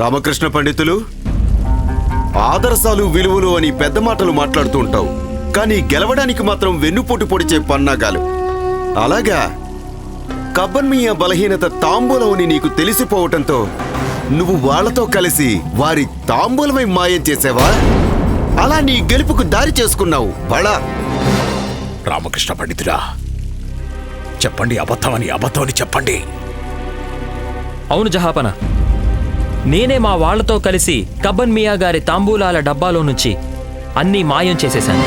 రామకృష్ణ పండితులు ఆదర్శాలు విలువలు అని పెద్ద మాటలు మాట్లాడుతూ ఉంటావు. కానీ గెలవడానికి మాత్రం వెన్నుపోటు పొడిచే పన్నాగాలు. అలాగా? కబ్బన్మియ బలహీనత తాంబూలమని నీకు తెలిసిపోవటంతో నువ్వు వాళ్ళతో కలిసి వారి తాంబూలమై మాయం చేసావా? అలా నీ గెలుపుకు దారి చేసుకున్నావు. బళా! రామకృష్ణ పండితుడా చెప్పండి అబద్ధమని అబద్ధమని చెప్పండి. అవును జహాపన. నేనే మా వాళ్ళతో కలిసి కబ్బన్ మియా గారి తాంబూలాల డబ్బాలో నుంచి అన్నీ మాయం చేసేశాను.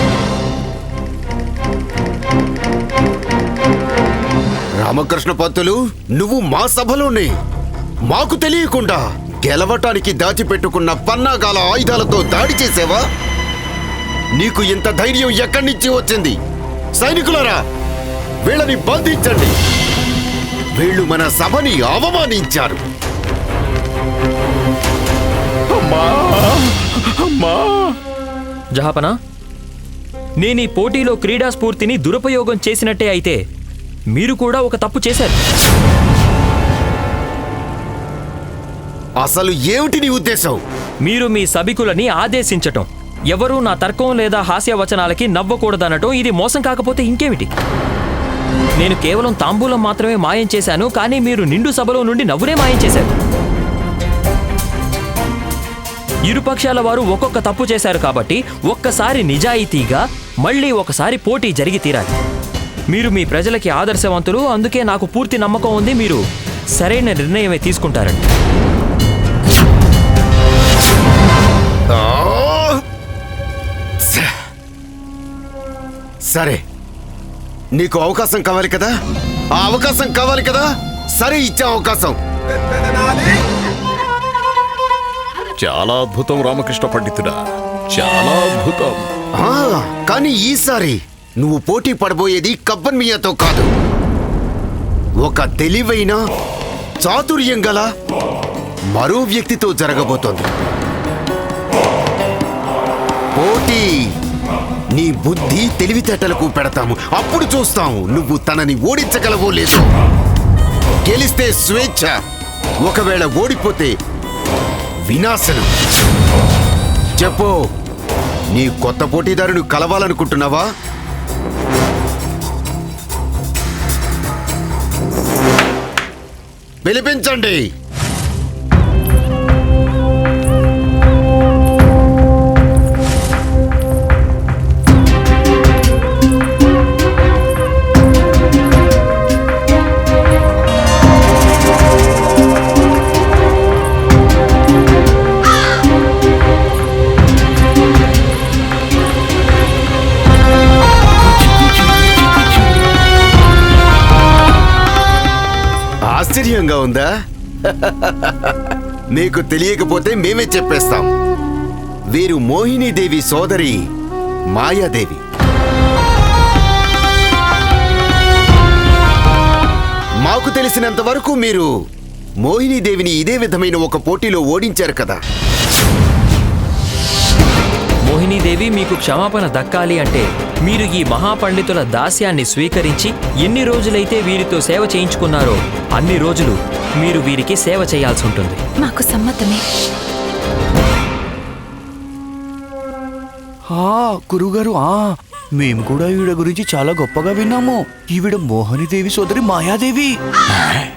రామకృష్ణ పంతులు నువ్వు మా సభలోనే. మాకు తెలియకుండా గెలవటానికి దాచిపెట్టుకున్న పన్నాగాల ఆయుధాలతో దాడి చేసేవా? నీకు ఇంత ధైర్యం ఎక్కడి నుంచి వచ్చింది? సైనికులారా వీళ్ళని బంధించండి. వీళ్ళు మన సభని అవమానించారు. జహాపన? నేను ఈ పోటీలో క్రీడా స్ఫూర్తిని దురుపయోగం చేసినట్టే అయితే మీరు కూడా ఒక తప్పు చేశారు. అసలు ఏమిటి నీ ఉద్దేశం? మీరు మీ సభికులని ఆదేశించటం. ఎవరూ నా తర్కం లేదా హాస్యవచనాలకి నవ్వకూడదనటం ఇది మోసం కాకపోతే ఇంకేమిటి? నేను కేవలం తాంబూలం మాత్రమే మాయం చేశాను కానీ మీరు నిండు సభలో నుండి నవ్వునే మాయం చేశారు. ఇరుపక్షాల వారు ఒక్కొక్క తప్పు చేశారు కాబట్టి ఒక్కసారి నిజాయితీగా మళ్ళీ ఒకసారి పోటీ జరిగి తీరాలి. మీరు మీ ప్రజలకి ఆదర్శవంతులు అందుకే నాకు పూర్తి నమ్మకం ఉంది మీరు సరైన నిర్ణయమే తీసుకుంటారండి స- సరే. నీకు అవకాశం కావాలి కదా? ఆ అవకాశం కావాలి కదా? సరే ఇచ్చే అవకాశం. చాలా అద్భుతం రామకృష్ణ పండితుడా. చాలా అద్భుతం. ఆ, కానీ ఈసారి నువ్వు పోటీ పడబోయేది కబ్బన్ మియాతో కాదు. ఒక తెలివైన చాతుర్యం గల మరో వ్యక్తితో జరగబోతోంది. పోటీ నీ బుద్ధి తెలివితేటలకు పెడతాము. అప్పుడు చూస్తాము నువ్వు తనని ఓడించగలవో లేదో. గెలిస్తే స్వేచ్ఛ. ఒకవేళ ఓడిపోతే వినాశనం. చెప్పు నీ కొత్త పోటీదారుని కలవాలనుకుంటున్నావా? పిలిపించండి. ఆశ్చర్యంగా ఉందా? నీకు తెలియకపోతే మేమే చెప్పేస్తాం. వీరు మోహినీదేవి సోదరి మాయాదేవి. మాకు తెలిసినంత వరకు మీరు మోహినీదేవిని ఇదే విధమైన ఒక పోటీలో ఓడించారు కదా. మోహినీదేవి మీకు క్షమాపణ దక్కాలి అంటే మీరు ఈ మహాపండితుల దాస్యాన్ని స్వీకరించి ఎన్ని రోజులైతే వీరితో సేవ చేయించుకున్నారో అన్ని రోజులు మీరు వీరికి సేవ చేయాల్సి ఉంటుంది. మాకు సమ్మతమే. ఆ గురుగారు ఆ మేము కూడా ఈవిడ గురించి చాలా గొప్పగా విన్నాము. ఈవిడ మోహనిదేవి సోదరి మాయాదేవి.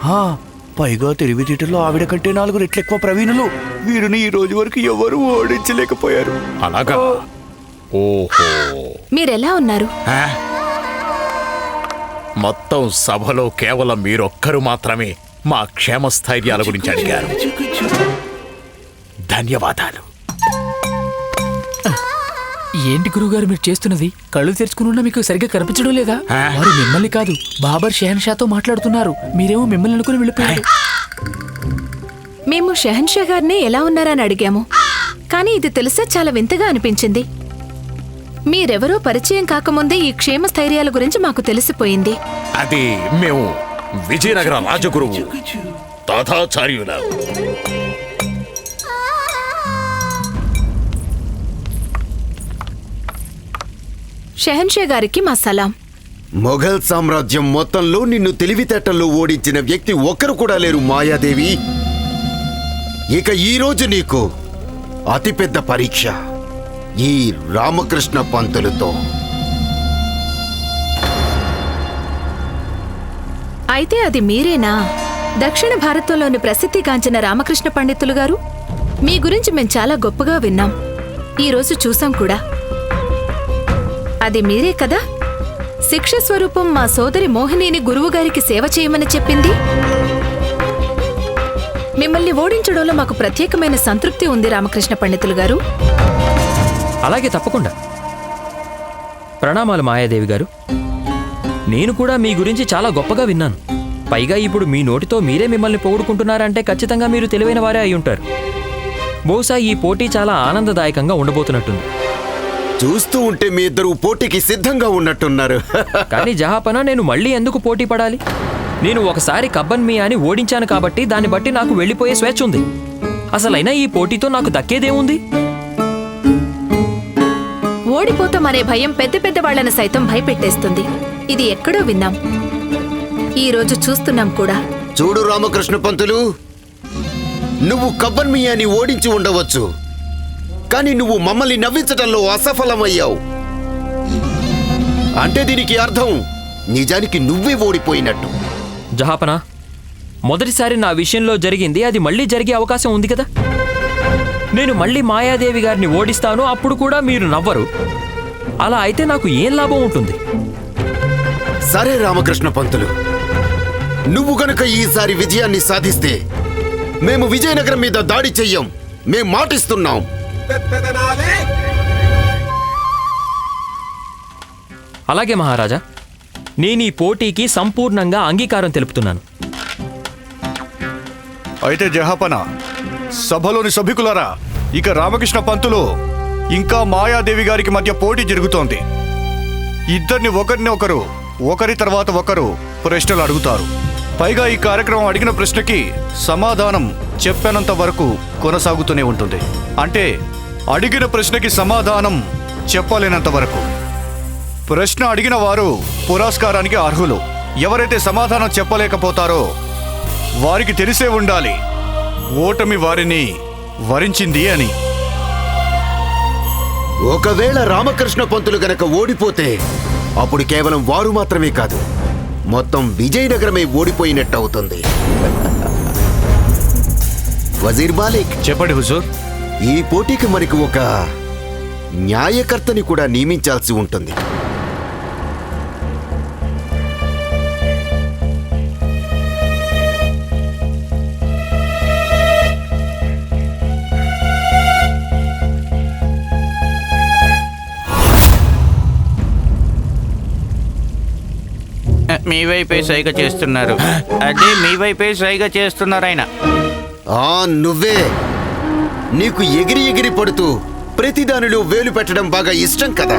ఆ, పైగా తెలివితేటలో ఆవిడ కంటే నాలుగు రెట్లు ఎక్కువ ప్రవీణులు. వీరిని ఈ రోజు వరకు ఎవరు ఓడించలేకపోయారు. అలాగా? ఓహో మీరెలా ఉన్నారు? ఆ? మొత్తం సభలో కేవలం మీరొక్కరు మాత్రమే మా క్షేమస్థైర్యాల గురించి అడిగారు. ధన్యవాదాలు. ఏంటి గురుగారు మీరు చేస్తున్నది? కళ్ళు తెరుచుకున్నా మీకు సరిగ్గా కనిపించడం లేదా? వారు మిమ్మల్ని కాదు బాబర్ షెహన్షాతో మాట్లాడుతున్నారు. మీరేమో మిమ్మల్ని అనుకుని వెళ్ళిపోయారు. మేము షెహన్షా గారిని ఎలా ఉన్నారని అడిగాము. కానీ ఇది తెలిసే చాలా వింతగా అనిపించింది. మీరెవరో పరిచయం కాకముందే ఈ క్షేమ స్థైర్యాల గురించి మాకు తెలిసిపోయింది. అది మేము విజయనగర రాజగురువు తాతాచార్యుల షెహన్షా గారికి మా సలాం. మొఘల్ సామ్రాజ్యం మొత్తంలో నిన్ను తెలివితేటల్లో ఓడించిన వ్యక్తి ఒక్కరు కూడా లేరు మాయాదేవి. ఇక ఈ రోజు నీకు అతిపెద్ద పరీక్ష. ఈ రామకృష్ణ పంతులతో. అయితే అది మీరేనా? దక్షిణ భారతంలోని ప్రసిద్ధిగాంచిన రామకృష్ణ పండితులు గారు? మీ గురించి మేం చాలా గొప్పగా విన్నాం. ఈ రోజు చూసాం కూడా. అది మీరే కదా? శిక్ష స్వరూపం మా సోదరి మోహినిని గురువుగారికి సేవ చేయమని చెప్పింది? మిమ్మల్ని ఓడించడంలో మాకు ప్రత్యేకమైన సంతృప్తి ఉంది రామకృష్ణ పండితులు గారు. అలాగే తప్పకుండా. ప్రణామాలు మాయాదేవి గారు. నేను కూడా మీ గురించి చాలా గొప్పగా విన్నాను. పైగా ఇప్పుడు మీ నోటితో మీరే మిమ్మల్ని పొగుడుకుంటున్నారంటే ఖచ్చితంగా మీరు తెలివైన వారే అయి ఉంటారు. బహుశా ఈ పోటీ చాలా ఆనందదాయకంగా ఉండబోతున్నట్టుంది. చూస్తూ ఉంటే మీ ఇద్దరు పోటీకి సిద్ధంగా ఉన్నట్టున్నారు. కానీ జహాపన నేను మళ్ళీ ఎందుకు పోటీ పడాలి? నేను ఒకసారి కబ్బన్ మియాని ఓడించాను కాబట్టి దాన్ని బట్టి నాకు వెళ్ళిపోయే స్వేచ్ఛ ఉంది. అసలైనా ఈ పోటీతో నాకు దక్కేదేముంది? ఓడిపోతామనే భయం పెద్ద పెద్ద వాళ్ళని సైతం భయపెట్టేస్తుంది. ఇది ఎక్కడో విన్నాం. ఈ రోజు చూస్తున్నాం కూడా. చూడు రామకృష్ణ పంతులు నువ్వు కబ్బన్మియాని ఓడించి ఉండవచ్చు. కానీ నువ్వు మమ్మల్ని నవ్వించడంలో అసఫలమయ్యావు. అంటే దీనికి అర్థం నిజానికి నువ్వే ఓడిపోయినట్టు. జహాపన మొదటిసారి నా విషయంలో జరిగింది అది మళ్ళీ జరిగే అవకాశం ఉంది కదా? నేను మళ్ళీ మాయాదేవి గారిని ఓడిస్తాను అప్పుడు కూడా మీరు నవ్వరు. అలా అయితే నాకు ఏం లాభం ఉంటుంది? సరే రామకృష్ణ పంతులు. నువ్వు గనక ఈసారి విజయాన్ని సాధిస్తే మేము విజయనగరం మీద దాడి చెయ్యం. మేం మాటిస్తున్నాం. అలాగే మహారాజా నేను ఈ పోటీకి సంపూర్ణంగా అంగీకారం తెలుపుతున్నాను. అయితే జహాపన సభలోని సభికులారా ఇక రామకృష్ణ పంతులు ఇంకా మాయాదేవి గారికి మధ్య పోటీ జరుగుతోంది. ఇద్దరిని ఒకరిని ఒకరు ఒకరి తర్వాత ఒకరు ప్రశ్నలు అడుగుతారు. పైగా ఈ కార్యక్రమం అడిగిన ప్రశ్నకి సమాధానం చెప్పేనంత వరకు కొనసాగుతూనే ఉంటుంది. అంటే అడిగిన ప్రశ్నకి సమాధానం చెప్పలేనంత వరకు. ప్రశ్న అడిగిన వారు పురస్కారానికి అర్హులు. ఎవరైతే సమాధానం చెప్పలేకపోతారో వారికి తెలిసే ఉండాలి. ఓటమి వారిని వరించింది అని. ఒకవేళ రామకృష్ణ పంతులు గనక ఓడిపోతే అప్పుడు కేవలం వారు మాత్రమే కాదు మొత్తం విజయనగరమే ఓడిపోయినట్టు అవుతుంది వజీర్ మాలిక్ చెప్పండి హుజూర్. ఈ పోటీకి మనకు ఒక న్యాయకర్తని కూడా నియమించాల్సి ఉంటుంది. మీ వైపే సైగ చేస్తున్నారు. అదే మీ వైపే సైగ చేస్తున్నారు ఆయన. ఆ నువ్వే. నీకు ఎగిరి ఎగిరి పడుతూ ప్రతిదానిలో వేలు పెట్టడం బాగా ఇష్టం కదా.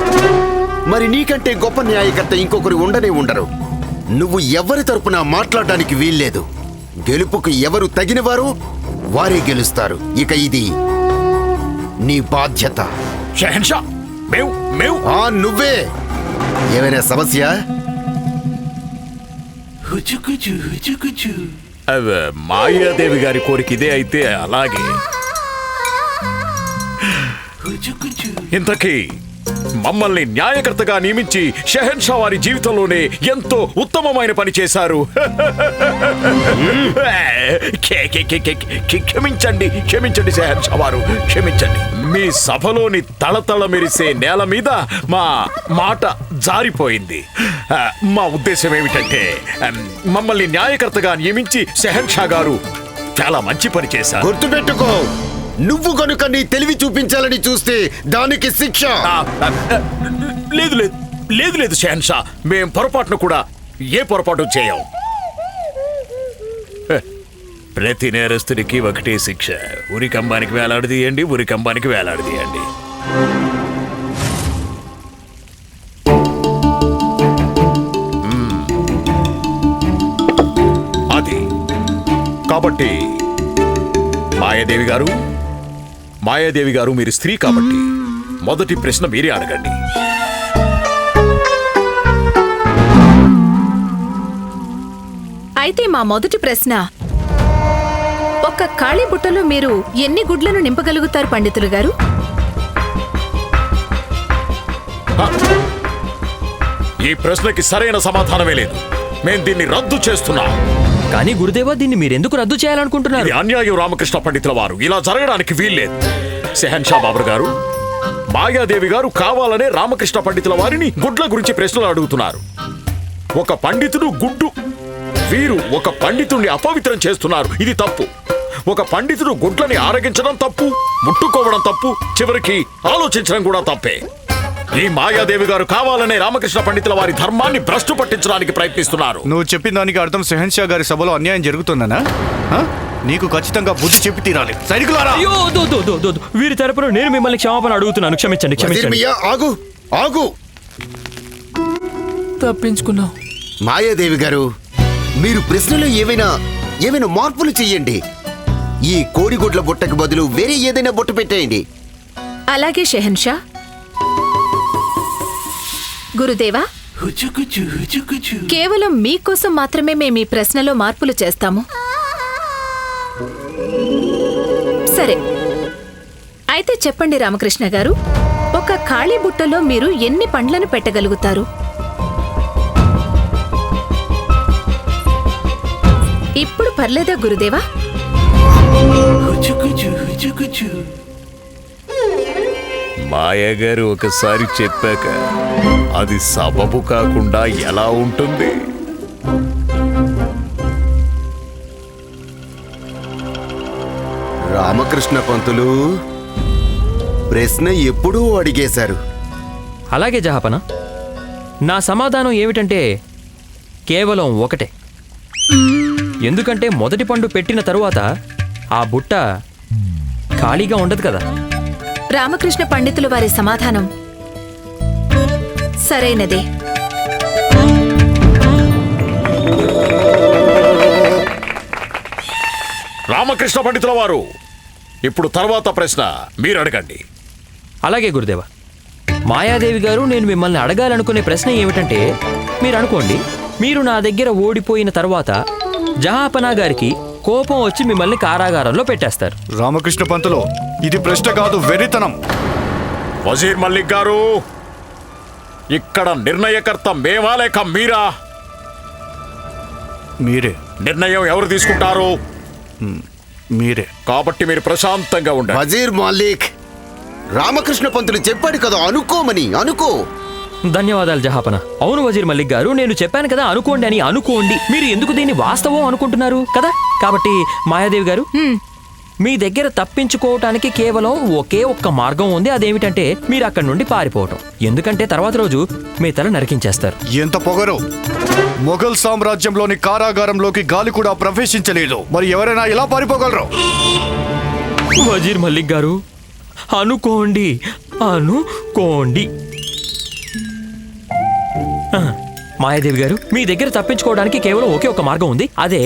మరి నీకంటే గొప్ప న్యాయకర్త ఇంకొకరు ఉండనే ఉండరు. నువ్వు ఎవరి తరపున మాట్లాడడానికి వీల్లేదు. గెలుపుకు ఎవరు తగినవారో వారే గెలుస్తారు. ఇక ఇది నీ బాధ్యత. షహన్షా మేవ్ మేవ్. ఆ నువ్వే. ఏమైనా సమస్య? అవ, మాయాదేవి గారి కోరిక ఇదే అయితే అలాగే. ఇంతకీ మమ్మల్ని న్యాయకర్తగా నియమించి షహెన్షా వారి జీవితంలోనే ఎంతో ఉత్తమమైన పని చేశారు. కే- కే- కే- కే- కే- క్షమించండి క్షమించండి షహెన్షా వారు క్షమించండి. మీ సభలోని తళతళ మెరిసే నేల మీద మా మాట జారిపోయింది. మా ఉద్దేశం ఏమిటంటే మమ్మల్ని న్యాయకర్తగా నియమించి షహెన్షా గారు చాలా మంచి పని చేశారు. గుర్తుపెట్టుకో. నువ్వు కనుక నీ తెలివి చూపించాలని చూస్తే దానికి శిక్ష. లేదు లేదు లేదు లేదు షెహన్షా మేం పొరపాటును కూడా ఏ పొరపాటు చేయం? ప్రతి నేరస్తుడికి ఒకటే శిక్ష. ఉరికంబానికి వేలాడదీయండి ఉరికంబానికి వేలాడదీయండి. అది. కాబట్టి మాయాదేవి గారు మాయాదేవి గారు మీరు స్త్రీ కాబట్టి మొదటి ప్రశ్న మీరే అడగండి. అయితే మా మొదటి ప్రశ్న ఒక ఖాళీ బుట్టలో మీరు ఎన్ని గుడ్లను నింపగలుగుతారు పండితులు గారు? ఈ ప్రశ్నకి సరైన సమాధానమే లేదు. మేం దీన్ని రద్దు చేస్తున్నాం. కానీ గురుదేవా దీన్ని మీరెందుకు రద్దు చేయాలనుకుంటున్నారు? అన్యాయం రామకృష్ణ పండితుల వారు. ఇలా జరగడానికి వీల్లేదు. సెహన్షా బాబర్ గారు మాయాదేవి గారు కావాలనే రామకృష్ణ పండితుల వారిని గుడ్ల గురించి ప్రశ్నలు అడుగుతున్నారు. ఒక పండితుడు గుడ్డు వీరు ఒక పండితుడిని అపవిత్రం చేస్తున్నారు. ఇది తప్పు. ఒక పండితుడు గుడ్లని ఆరగించడం తప్పు ముట్టుకోవడం తప్పు చివరికి ఆలోచించడం కూడా తప్పే. ఈ మాయాదేవి గారు కావాలనే రామకృష్ణ పండితుల వారి ధర్మాన్ని భ్రష్టు పట్టించడానికి ప్రయత్నిస్తున్నారు. నువ్వు చెప్పిన దానికి అర్థం సెహన్షా గారి సభలో అన్యాయం జరుగుతుందనా? ఆ? నీకు ఖచ్చితంగా బుద్ధి చెప్పి తీరాలి. సైనికులారా! అయ్యో వద్దు, వద్దు, వద్దు, వద్దు, వద్దు. వీరి తరపున నేను మిమ్మల్ని క్షమాపణ అడుగుతున్నాను. క్షమించండి వజీర్ క్షమించండి. మియా ఆగు ఆగు! తప్పించుకున్నాం మాయాదేవి గారు మీరు ప్రశ్నలో ఏవైనా ఏమైనా మార్పులు చెయ్యండి. ఈ కోడిగుడ్ల బుట్టకు బదులు వేరే ఏదైనా బుట్ట పెట్టేయండి. అలాగే షెహన్షా గురుదేవా కేవలం మీకోసం మాత్రమే మేము ఈ ప్రశ్నలో మార్పులు చేస్తాము. సరే అయితే చెప్పండి రామకృష్ణ గారు ఒక ఖాళీ బుట్టలో మీరు ఎన్ని పండ్లను పెట్టగలుగుతారు? ఇప్పుడు పర్లేదా గురుదేవా? మాయగారు ఒకసారి చెప్పాక అది సబబు కాకుండా ఎలా ఉంటుంది? రామకృష్ణ పంతులు ప్రశ్న ఎప్పుడూ అడిగేశారు. అలాగే జహాపన నా సమాధానం ఏమిటంటే కేవలం ఒకటే. ఎందుకంటే మొదటి పండు పెట్టిన తరువాత ఆ బుట్ట ఖాళీగా ఉండదు కదా. రామకృష్ణ పండితులు వారి సమాధానం. సరైనదే. రామకృష్ణ పండితుల వారు ఇప్పుడు తర్వాత ప్రశ్న మీరు అడగండి. అలాగే గురుదేవ. మాయాదేవి గారు నేను మిమ్మల్ని అడగాలనుకునే ప్రశ్న ఏమిటంటే మీరు అనుకోండి మీరు నా దగ్గర ఓడిపోయిన తర్వాత జహాపనా గారికి కోపం వచ్చి మిమ్మల్ని కారాగారంలో పెట్టేస్తారు. రామకృష్ణ పంతులు ఇది ప్రశ్న కాదు వెరితనం వజీర్ మల్లిక్ గారు ఇక్కడ నిర్ణయకర్త మేమా లేక మీరా? మీరే. నిర్ణయం ఎవరు తీసుకుంటారు? మీరే. కాబట్టి మీరు ప్రశాంతంగా ఉండండి. వజీర్ మాలిక్ రామకృష్ణ పంతులు చెప్పాడు కదా అనుకోమని అనుకో. ధన్యవాదాలు జహాపన. అవును వజీర్ మల్లిక్ గారు నేను చెప్పాను కదా అనుకోండి అని అనుకోండి. మీరు ఎందుకు దీన్ని వాస్తవం అనుకుంటున్నారు కదా? కాబట్టి మాయాదేవి గారు మీ దగ్గర తప్పించుకోవటానికి కేవలం ఒకే ఒక్క మార్గం ఉంది. అదేమిటంటే మీరు అక్కడి నుండి పారిపోవటం. ఎందుకంటే తర్వాత రోజు మీ తల నరికించేస్తారు. ఎంత పొగరు? మొఘల్ సామ్రాజ్యంలోని కారాగారంలోకి గాలి కూడా ప్రవేశించలేదు. మరి ఎవరైనా ఇలా పారిపోగలరు? వజీర్ మల్లిక్ గారు అనుకోండి అనుకోండి. మాయాదేవి గారు మీ దగ్గర తప్పించుకోవడానికి కేవలం ఒకే ఒక మార్గం ఉంది. అదే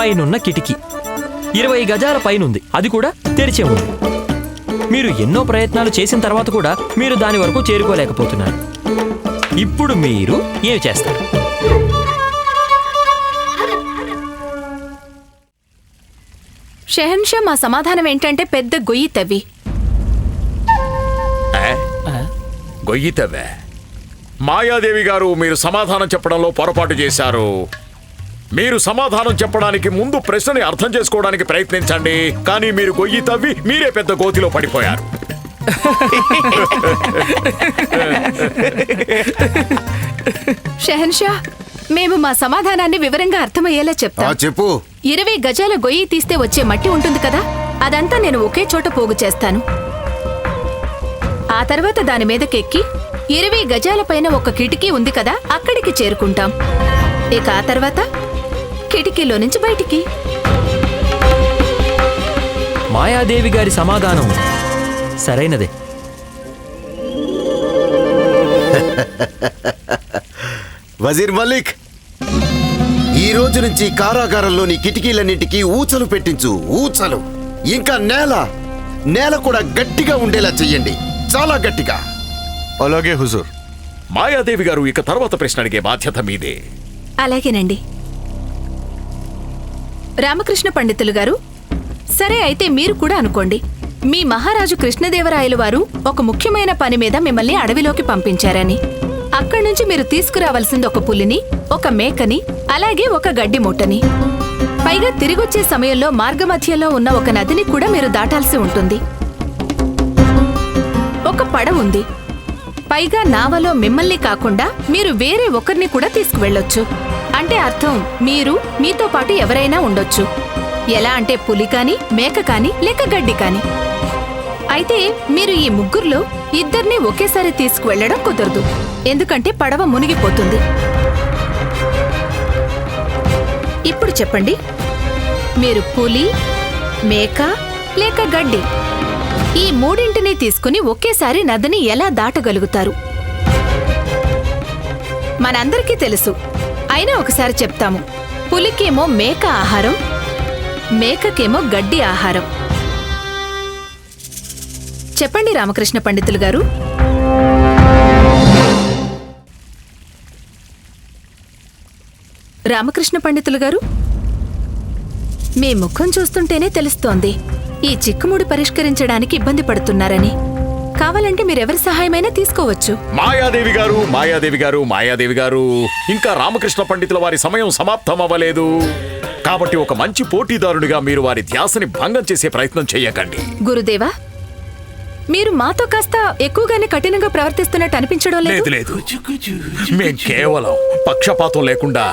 పైనున్న కిటికీ. ఇరవై గజాల పైనుంది. అది కూడా తెరిచే ఉంది. మీరు ఎన్నో ప్రయత్నాలు చేసిన తర్వాత కూడా మీరు దాని వరకు చేరుకోలేకపోతున్నారు. ఇప్పుడు మీరు ఏమి చేస్తారు? షెహన్షా మా సమాధానం ఏంటంటే పెద్ద గొయ్యి తవ్వి. గొయ్యి తవ్వే? మాయాదేవి గారు మీరు సమాధానం చెప్పడంలో పొరపాటు చేశారు. మీరు సమాధానం చెప్పడానికి ముందు ప్రశ్నని అర్థం చేసుకోవడానికి ప్రయత్నించండి. కానీ మీరు గొయ్యి తవ్వి మీరే పెద్ద గోతిలో పడిపోయారు. షెహన్షా మేము మా సమాధానాన్ని వివరంగా అర్థమయ్యేలా ఆ చెప్తాం చెప్పు. ఇరవై గజాల గొయ్యి తీస్తే వచ్చే మట్టి ఉంటుంది కదా? అదంతా నేను ఒకే చోట పోగు చేస్తాను. ఆ తర్వాత దాని మీదకెక్కి ఇరవై గజాల పైన ఒక కిటికీ ఉంది కదా అక్కడికి చేరుకుంటాం. ఇక ఆ తర్వాత కిటికీలో నుంచి బయటికి. మాయాదేవి గారి సమాధానం సరైనదే. వజీర్ మలిక్ ఈ రోజు నుంచి కారాగారంలోని కిటికీలన్నింటికీ ఊచలు పెట్టించు ఊచలు. ఇంకా నేల నేల కూడా గట్టిగా ఉండేలా చెయ్యండి చాలా గట్టిగా. అలాగే హుజూర్. మాయాదేవి గారు ఇక తర్వాత ప్రశ్న అడిగే బాధ్యత మీదే. అలాగేనండి. రామకృష్ణ పండితులు గారు. సరే అయితే మీరు కూడా అనుకోండి. మీ మహారాజు కృష్ణదేవరాయలు వారు ఒక ముఖ్యమైన పని మీద మిమ్మల్ని అడవిలోకి పంపించారని. అక్కడి నుంచి మీరు తీసుకురావాల్సింది ఒక పులిని ఒక మేకని అలాగే ఒక గడ్డి మూటని. పైగా తిరిగొచ్చే సమయంలో మార్గమధ్యలో ఉన్న ఒక నదిని కూడా మీరు దాటాల్సి ఉంటుంది. ఒక పడవ ఉంది. పైగా నావలో మిమ్మల్ని కాకుండా మీరు వేరే ఒకరిని కూడా తీసుకువెళ్ళొచ్చు. అంటే అర్థం. మీరు మీతో పాటు ఎవరైనా ఉండొచ్చు. ఎలా అంటే పులి కాని మేక కాని లేక గడ్డి కాని. అయితే మీరు ఈ ముగ్గురులో ఇద్దరిని ఒకేసారి తీసుకువెళ్ళడం కుదరదు. ఎందుకంటే పడవ మునిగిపోతుంది. ఇప్పుడు చెప్పండి. మీరు పులి మేక లేక గడ్డి ఈ మూడింటిని తీసుకుని ఒకేసారి నదిని ఎలా దాటగలుగుతారు? మనందరికీ తెలుసు. అయినా ఒకసారి చెప్తాము. పులికేమో మేక ఆహారం మేకకేమో గడ్డి ఆహారం. చెప్పండి రామకృష్ణ పండితులు గారు. రామకృష్ణ పండితులు గారు మీ ముఖం చూస్తుంటేనే తెలుస్తోంది. ఈ చిక్కుముడి పరిష్కరించడానికి ఇబ్బంది పడుతున్నారని. కావాలంటే మీరెవరి సహాయమైనా తీసుకోవచ్చు. మాయాదేవి గారు మాయాదేవి గారు మాయాదేవి గారు ఇంకా రామకృష్ణ పండితుల వారి సమయం సమాప్తం అవ్వలేదు కాబట్టి ఒక మంచి పోటీదారుడిగా మీరు వారి ధ్యాసని భంగం చేసే ప్రయత్నం చేయకండి గురుదేవా మీరు మాతో కాస్త ఎక్కువగానే కఠినంగా ప్రవర్తిస్తున్నట్టు అనిపించడం లేదు? లేదు లేదు. మేం కేవలం పక్షపాతం లేకుండా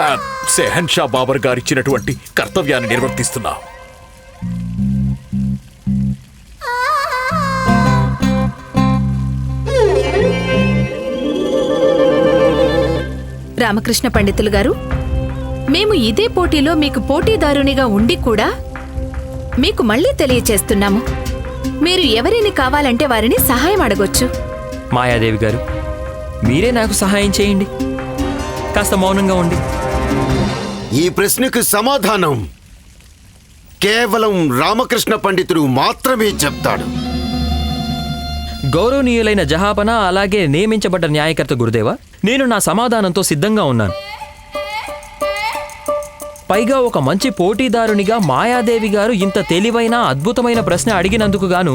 ఆ, సెహన్ షా బాబర్ గారు ఇచ్చినటువంటి కర్తవ్యాన్ని నిర్వర్తిస్తున్నాం. రామకృష్ణ పండితులు గారు మేము ఇదే పోటీలో మీకు పోటీదారునిగా ఉండి కూడా మీకు మళ్ళీ తెలియచేస్తున్నాము. మీరు ఎవరిని కావాలంటే వారిని సహాయం అడగొచ్చు. మాయాదేవి గారు మీరే నాకు సహాయం చేయండి. కాస్త మౌనంగా ఉండి. ఈ ప్రశ్నకు సమాధానం కేవలం రామకృష్ణ పండితుడు మాత్రమే చెప్తాడు. గౌరవనీయులైన జహాపన అలాగే నియమించబడ్డ న్యాయకర్త గురుదేవ నేను నా సమాధానంతో సిద్ధంగా ఉన్నాను. పైగా ఒక మంచి పోటీదారునిగా మాయాదేవి గారు ఇంత తెలివైన అద్భుతమైన ప్రశ్న అడిగినందుకు గాను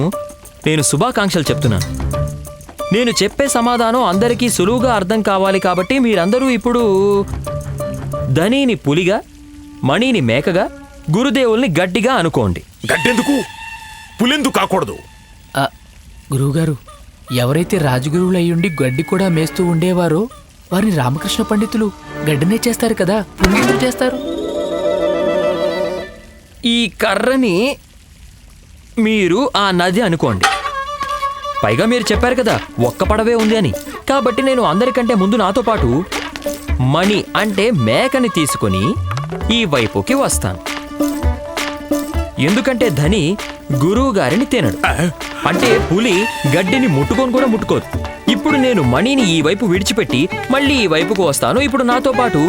నేను శుభాకాంక్షలు చెప్తున్నాను. నేను చెప్పే సమాధానం అందరికీ సులువుగా అర్థం కావాలి కాబట్టి మీరందరూ ఇప్పుడు ధనిని పులిగా మణిని మేకగా గురుదేవుల్ని గట్టిగా అనుకోండి. గడ్డెందుకు పులెందుకు కాకూడదు. గురువుగారు ఎవరైతే రాజగురువులు అయ్యుండి గడ్డి కూడా మేస్తూ ఉండేవారో వారిని రామకృష్ణ పండితులు గడ్డనే చేస్తారు కదా ఎందుకు చేస్తారు. ఈ కర్రని మీరు ఆ నది అనుకోండి. పైగా మీరు చెప్పారు కదా ఒక్క పడవే ఉంది అని. కాబట్టి నేను అందరికంటే ముందు నాతో పాటు మణి అంటే మేకని తీసుకొని ఈ వైపుకి వస్తాను. ఎందుకంటే ధని గురువు గారిని తినడు అంటే పులి గడ్డిని ముట్టుకొని కూడా ముట్టుకోదు. ఇప్పుడు నేను మణిని ఈ వైపు విడిచిపెట్టి మళ్ళీ ఈ వైపుకు వస్తాను. ఇప్పుడు నాతో పాటు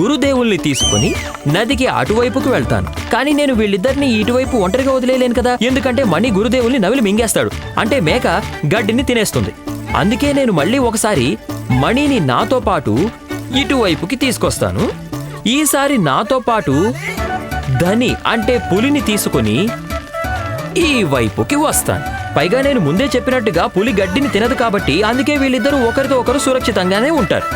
గురుదేవుల్ని తీసుకొని నదికి అటువైపుకు వెళ్తాను. కానీ నేను వీళ్ళిద్దరిని ఇటువైపు ఒంటరిగా వదిలేలేను కదా. ఎందుకంటే మణి గురుదేవుల్ని నవిలి మింగేస్తాడు. అంటే మేక గడ్డిని తినేస్తుంది. అందుకే నేను మళ్ళీ ఒకసారి మణిని నాతో పాటు ఇటువైపుకి తీసుకొస్తాను. ఈసారి నాతో పాటు ధని అంటే పులిని తీసుకొని ఈ వైపుకి వస్తాను. పైగా నేను ముందే చెప్పినట్టుగా పులి గడ్డిని తినదు కాబట్టి అందుకే వీళ్ళిద్దరూ ఒకరితో ఒకరు సురక్షితంగానే ఉంటారు.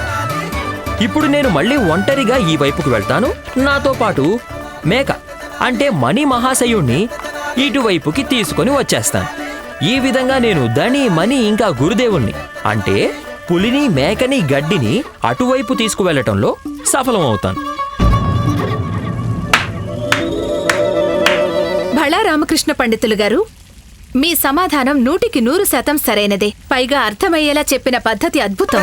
ఇప్పుడు నేను మళ్ళీ ఒంటరిగా ఈ వైపుకు వెళ్తాను. నాతో పాటు మేక అంటే మణి మహాశయుణ్ణి ఇటువైపుకి తీసుకొని వచ్చేస్తాను. ఈ విధంగా నేను ధని మణి ఇంకా గురుదేవుణ్ణి అంటే పులిని మేకని గడ్డిని అటువైపు తీసుకువెళ్ళటంలో సఫలమవుతాను. కళారామకృష్ణ పండితులు గారు మీ సమాధానం నూటికి నూరు శాతం సరైనదే. పైగా అర్థమయ్యేలా చెప్పిన పద్ధతి అద్భుతం.